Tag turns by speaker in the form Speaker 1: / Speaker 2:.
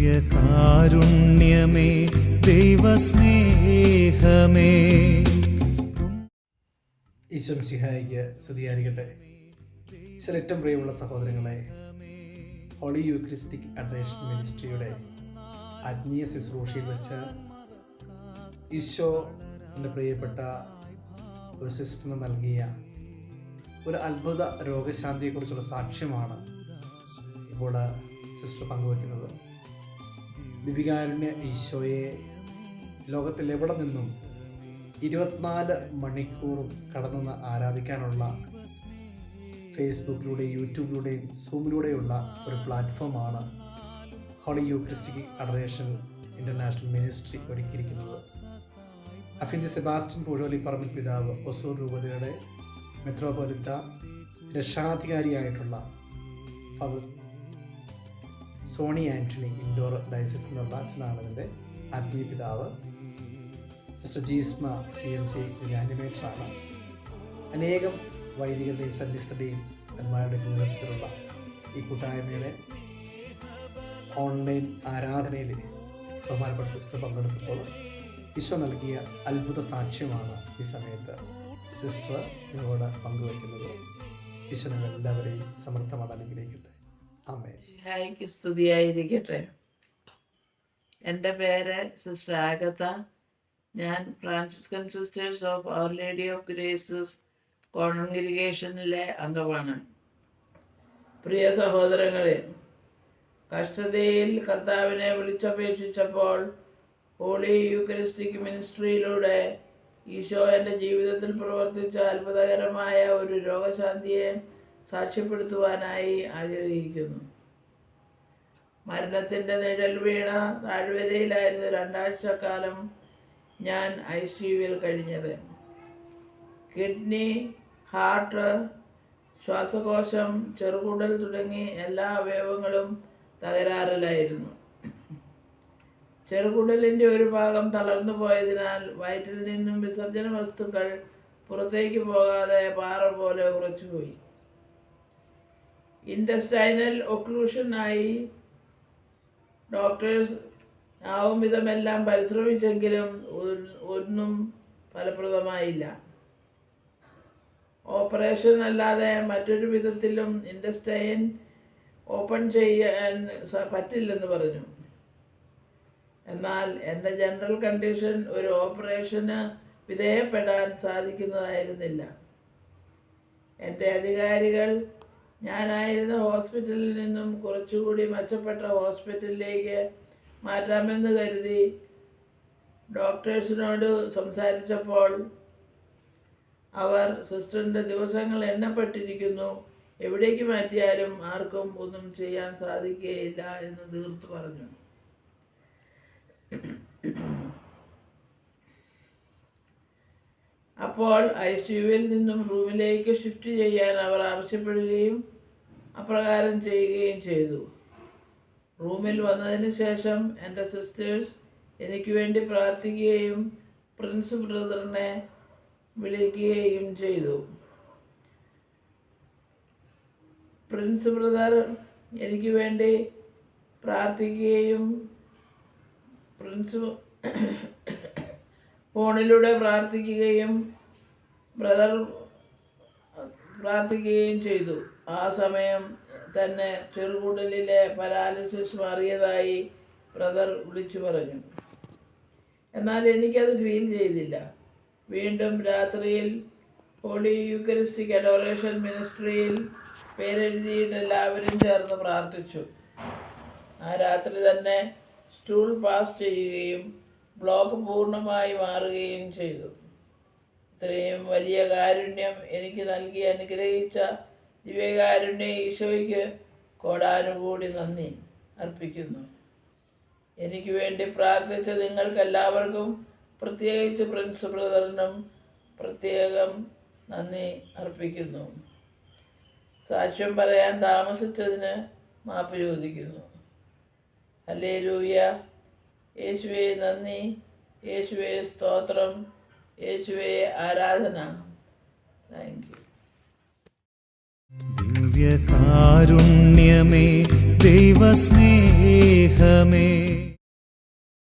Speaker 1: ദിവ്യകാരുണ്യമേ ദൈവസ്നേഹമേ.
Speaker 2: ഈശ്വം സിഹായിക്ക് സ്തുതിയായിരിക്കട്ടെ. ഏറ്റവും പ്രിയമുള്ള സഹോദരങ്ങളെ ഹോളി യൂക്രിസ്റ്റിക് അഡറേഷൻ മിനിസ്ട്രിയുടെ ആത്മീയ ശുശ്രൂഷയിൽ വെച്ച് ഈശോ എന്റെ പ്രിയപ്പെട്ട ഒരു സിസ്റ്ററിന് നൽകിയ ഒരു അത്ഭുത രോഗശാന്തിയെക്കുറിച്ചുള്ള സാക്ഷ്യമാണ് ഇപ്പോൾ സിസ്റ്റർ പങ്കുവയ്ക്കുന്നത്. ദിവികാരുണ്യ ഈശോയെ ലോകത്തിൽ എവിടെ നിന്നും ഇരുപത്തിനാല് മണിക്കൂറും കടന്നു ആരാധിക്കാനുള്ള ഫേസ്ബുക്കിലൂടെയും യൂട്യൂബിലൂടെയും സൂമിലൂടെയുള്ള ഒരു പ്ലാറ്റ്ഫോമാണ് holy eucharistic adoration international ministry ഒരുക്കിയിരിക്കുന്നത്. അഫിന്റെ സെബാസ്റ്റ്യൻ പുഴോലി പറമ്പിൽ പിതാവ് ഒസൂർ രൂപതയുടെ മെത്രോപൊലിത്ത രക്ഷാധികാരിയായിട്ടുള്ള സോണി ആന്റണി ഇൻഡോർ ഡയസിസ് അച്ഛനാണ് ഇതിന്റെ ആത്മീയ പിതാവ്. Sister Jeesma C M C ആനിമേറ്ററാണ്. അനേകം വൈദികരുടെയും സന്യസ്തരുടെയും എന്മാരുടെയും നേതൃത്വത്തിലുള്ള ഈ കൂട്ടായ്മയുടെ ഓൺലൈൻ ആരാധനയിൽ ബഹുമാനപ്പെട്ട സിസ്റ്റർ പങ്കെടുത്തപ്പോൾ ഈശോ നൽകിയ അത്ഭുത സാക്ഷ്യമാണ് ഈ സമയത്ത് സിസ്റ്റർ നിങ്ങളോട് പങ്കുവയ്ക്കുന്നത് ഈശോ നിങ്ങൾ എല്ലാവരെയും സമർത്ഥമാണ് അനുഗ്രഹിക്കട്ടെ.
Speaker 3: സ്തുതിയായിരിക്കട്ടെ. എന്റെ പേര് സിസ്റ്റർ ആഗത. ഞാൻ Franciscan sisters of our lady of graces കോൺഗ്രിഗേഷനിലെ അംഗമാണ്. പ്രിയ സഹോദരങ്ങളെ കഷ്ടതയിൽ കർത്താവിനെ വിളിച്ചപേക്ഷിച്ചപ്പോൾ ഹോളി യൂക്രിസ്റ്റിക് മിനിസ്ട്രിയിലൂടെ ഈശോ എന്റെ ജീവിതത്തിൽ പ്രവർത്തിച്ച അത്ഭുതകരമായ ഒരു രോഗശാന്തിയെ സാക്ഷ്യപ്പെടുത്തുവാനായി ആഗ്രഹിക്കുന്നു. മരണത്തിന്റെ നിഴൽ വീണ താഴ്വരയിലായിരുന്നു രണ്ടാഴ്ച കാലം ഞാൻ ഐ സി യുവിൽ കഴിഞ്ഞത്. കിഡ്നി ഹാർട്ട് ശ്വാസകോശം ചെറുകുടൽ തുടങ്ങി എല്ലാ അവയവങ്ങളും തകരാറിലായിരുന്നു. ചെറുകുടലിന്റെ ഒരു ഭാഗം തളർന്നു പോയതിനാൽ വയറ്റിൽ നിന്നും വിസർജന വസ്തുക്കൾ പുറത്തേക്ക് പോകാതെ പാറ പോലെ ഉറച്ചുപോയി. ഇൻഡസ്റ്റൈനൽ ഒക്ലൂഷനായി ഡോക്ടേഴ്സ് ആവും വിധമെല്ലാം പരിശ്രമിച്ചെങ്കിലും ഒന്നും ഫലപ്രദമായില്ല. ഓപ്പറേഷൻ അല്ലാതെ മറ്റൊരു വിധത്തിലും ഇൻഡസ്റ്റൈൻ ഓപ്പൺ ചെയ്യാൻ പറ്റില്ലെന്ന് പറഞ്ഞു. എന്നാൽ എന്റെ ജനറൽ കണ്ടീഷൻ ഒരു ഓപ്പറേഷന് വിധേയപ്പെടാൻ സാധിക്കുന്നതായിരുന്നില്ല. എന്റെ അധികാരികൾ ഞാനായിരുന്ന ഹോസ്പിറ്റലിൽ നിന്നും കുറച്ചുകൂടി മെച്ചപ്പെട്ട ഹോസ്പിറ്റലിലേക്ക് മാറ്റാമെന്ന് കരുതി ഡോക്ടേഴ്സിനോട് സംസാരിച്ചപ്പോൾ അവർ സിസ്റ്ററിന്റെ ദിവസങ്ങൾ എണ്ണപ്പെട്ടിരിക്കുന്നു. എവിടേക്ക് മാറ്റിയാലും ആർക്കും ഒന്നും ചെയ്യാൻ സാധിക്കുകയില്ല എന്ന് തീർത്തു പറഞ്ഞു. അപ്പോൾ ഐ സിയുവിൽ നിന്നും റൂമിലേക്ക് ഷിഫ്റ്റ് ചെയ്യാൻ അവർ ആവശ്യപ്പെടുകയും അപ്രകാരം ചെയ്യുകയും ചെയ്തു. റൂമിൽ വന്നതിന് ശേഷം എന്റെ സിസ്റ്റേഴ്സ് എനിക്ക് വേണ്ടി പ്രാർത്ഥിക്കുകയും പ്രിൻസ് ബ്രദറിനെ വിളിക്കുകയും ചെയ്തു. പ്രിൻസ് ബ്രദർ എനിക്ക് വേണ്ടി പ്രാർത്ഥിക്കുകയും പ്രിൻസ് ഫോണിലൂടെ പ്രാർത്ഥിക്കുകയും ബ്രദർ പ്രാർത്ഥിക്കുകയും ചെയ്തു. ആ സമയം തന്നെ ചെറുകുടലിലെ പരാലിസിസ് മാറിയതായി ബ്രദർ വിളിച്ചു പറഞ്ഞു. എന്നാൽ എനിക്കത് ഫീൽ ചെയ്തില്ല. വീണ്ടും രാത്രിയിൽ ഹോളി യൂക്കരിസ്റ്റിക് അഡോറേഷൻ മിനിസ്ട്രിയിൽ പേരെഴുതിയിട്ട് എല്ലാവരും ചേർന്ന് പ്രാർത്ഥിച്ചു. ആ രാത്രി തന്നെ സ്റ്റൂൾ പാസ് ചെയ്യുകയും ബ്ലോക്ക് പൂർണമായി മാറുകയും ചെയ്തു. ഇത്രയും വലിയ കാരുണ്യം എനിക്ക് നൽകി അനുഗ്രഹിച്ച ദിവ്യകാരുണ്യ ഈശോയ്ക്ക് കോടാനുകൂടി നന്ദി അർപ്പിക്കുന്നു. എനിക്ക് വേണ്ടി പ്രാർത്ഥിച്ച നിങ്ങൾക്കെല്ലാവർക്കും പ്രത്യേകിച്ച് പ്രിൻസ് ബ്രദറിനും പ്രത്യേകം നന്ദി അർപ്പിക്കുന്നു. സാക്ഷ്യം പറയാൻ താമസിച്ചതിന് മാപ്പ് ചോദിക്കുന്നു. അല്ലേ ലൂയ യേശുവെ നന്ദി. യേശുവേ സ്തോത്രം. യേശുവെ ആരാധന. താങ്ക് യു
Speaker 1: ദിവ്യകാരുണ്യമേ ദൈവസ്നേഹമേ. സ്നേഹമേ